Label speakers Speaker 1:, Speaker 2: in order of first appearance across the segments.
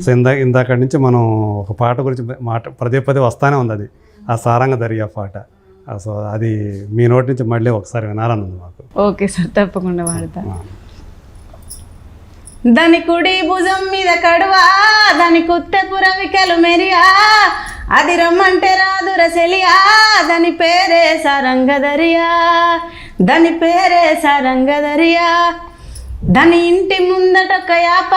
Speaker 1: So ఇందా ఇందాక నుంచి మనం ఒక పాట గురించి మాట పదే పదే వస్తానే ఉంది అది. ఆ సారంగ దర్యా పాట. సో అది మీ నోటి నుంచి మళ్ళీ ఒకసారి వినాలని ఉంది మాకు.
Speaker 2: ఓకే సార్ తప్పకుండా వాడతా. దాని కుడి భుజం మీద కడువా దాని కుత్తెపుర వికలు మెరియా అది రమ్మంటే రాదుర సెలియా దాని పేరే సారంగదరియా దాని పేరే సారంగదరియా దాని ఇంటి ముందటొక్క యాప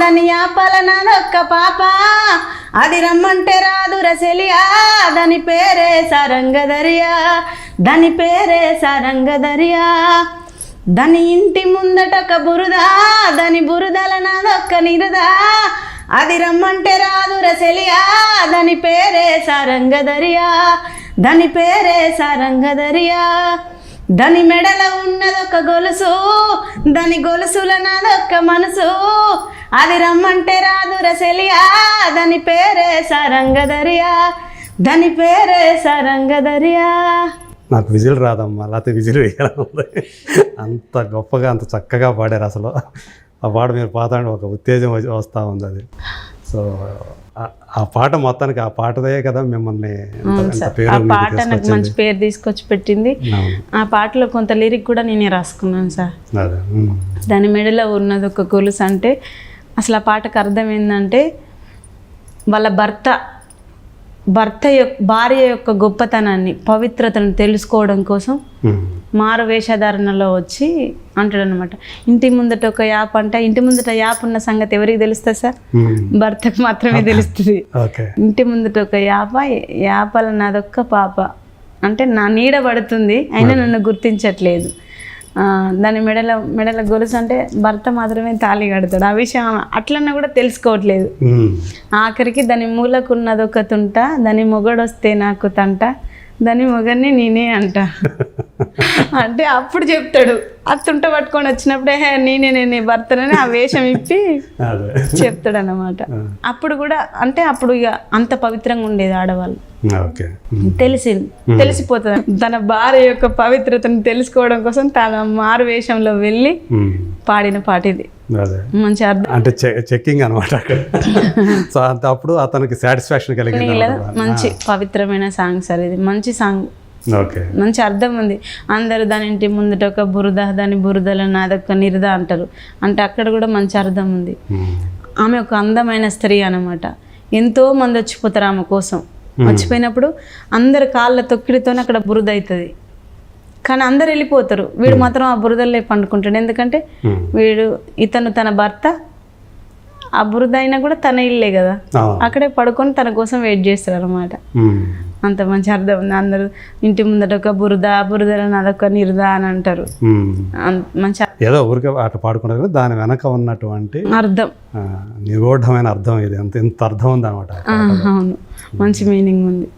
Speaker 2: దాని యాపల నాదొక్క పాప. అది రమ్మంటే రాదుర సెలియా దాని పేరే సారంగదరియా. దాని పేరే సారంగదరియా. దాని ఇంటి ముందటొక బురద దాని బురదల నాదొక్క నిరదా. అది రమ్మంటే రాదు రసెలియా దాని పేరే సారంగదరియా. దాని పేరే సారంగదరియా. దాని మెడల ఉన్నదొక గొలుసు దాని గొలుసుల నాదొక్క మనసు. అది రమ్మంటే రాదు రసెలియా దాని పేరే సారంగదరియా దాని పేరే సారంగదరియా.
Speaker 1: నాకు విజిల్ రాదమ్మా లేకపోతే విజిల్ వేయాలి అంత గొప్పగా అంత చక్కగా పాడారు అసలు. ఆ పాట మీరు పాతండి ఒక ఉత్తేజం వచ్చి- వస్తూ ఉంది అది. సో ఆ- పాట మొత్తానికి ఆ పాటదే కదా మిమ్మల్ని
Speaker 2: ఆ పాట నాకు మంచి పేరు తీసుకొచ్చి పెట్టింది. ఆ పాటలో కొంత లిరిక్ కూడా నేనే రాసుకున్నాను సార్. దాని మెడలో ఉన్నది ఒక గొలుసు అంటే అసలు ఆ పాటకు అర్థం ఏంటంటే వాళ్ళ భర్త భర్త యొక్క భార్య యొక్క గొప్పతనాన్ని పవిత్రతను తెలుసుకోవడం కోసం. మారు వేషధారణలో వచ్చి అంటాడు అనమాట ఇంటి ముందట ఒక యాప్ అంటే ఇంటి ముందట యాప్ ఉన్న సంగతి ఎవరికి తెలుస్తుంది సార్?
Speaker 1: ఉమ్.
Speaker 2: భర్తకు మాత్రమే తెలుస్తుంది. ఇంటి ముందట ఒక యాప యాపల నాదొక్క పాప. అంటే నా నీడ పడుతుంది అయినా నన్ను గుర్తించట్లేదు. దాని మెడల మెడల గొలుసు అంటే భర్త మాత్రమే తాళి కడతాడు. ఆ విషయం అట్లన్నా కూడా తెలుసుకోవట్లేదు.
Speaker 1: ఉమ్.
Speaker 2: ఆఖరికి దాని మూలకున్నది ఒక తుంట దాని మొగడొస్తే నాకు తంట దాని మొగని నేనే అంట. అంటే అప్పుడు చెప్తాడు. ఆ తుంట పట్టుకొని వచ్చినప్పుడే "హే, నేనే నేనే భర్తనని ఆ వేషం ఇప్పి చెప్తాడు అన్నమాట అప్పుడు కూడా అంటే అప్పుడు ఇక అంత పవిత్రంగా ఉండేది ఆడవాళ్ళు. తెలిసింది. తెలిసిపోతుంది. తన భార్య యొక్క పవిత్రతను తెలుసుకోవడం కోసం తన మారు వేషంలో వెళ్ళి. పాడిన పాట ఇది మంచి అర్థం.
Speaker 1: అంటే చెక్కింగ్ అనమాట అక్కడ. సో అంత అప్పుడు అతనికి సాటిస్ఫాక్షన్ కలిగింది.
Speaker 2: మంచి పవిత్రమైన సాంగ్ సార్ ఇది. మంచి సాంగ్. మంచి అర్థం ఉంది. అందరు దాని ఇంటి ముందట ఒక బురద దాని బురదలో నాదొక నిరద అంటారు. అంటే అక్కడ కూడా మంచి అర్థం ఉంది.
Speaker 1: ఉమ్.
Speaker 2: ఆమె ఒక అందమైన స్త్రీ అన్నమాట. ఎంతో మంది వచ్చిపోతారు ఆమె కోసం. వచ్చిపోయినప్పుడు అందరు కాళ్ళ తొక్కిడితోనే అక్కడ బురద అవుతుంది కానీ అందరు వెళ్ళిపోతారు. వీడు మాత్రం ఆ బురదలే పండుకుంటాడు. ఎందుకంటే. వీడు ఇతను తన భర్త ఆ బురద అయినా కూడా తన ఇల్లే కదా. అక్కడే పడుకొని తన కోసం వెయిట్ చేస్తారు అనమాట. అంత మంచి అర్థం ఉంది. అందరూ ఇంటి ముందట ఒక బురద బురదలో నాదొక నిరద అని అంటారు. అంత మంచి
Speaker 1: ఏదో ఊరికే ఆట పాడుకుంటారు కదా దాని వెనక ఉన్నటువంటి
Speaker 2: అర్థం.
Speaker 1: నిగూఢమైన అర్థం ఇది. ఎంత ఎంత అర్థం ఉంది అనమాట
Speaker 2: అవును. మంచి మీనింగ్ ఉంది.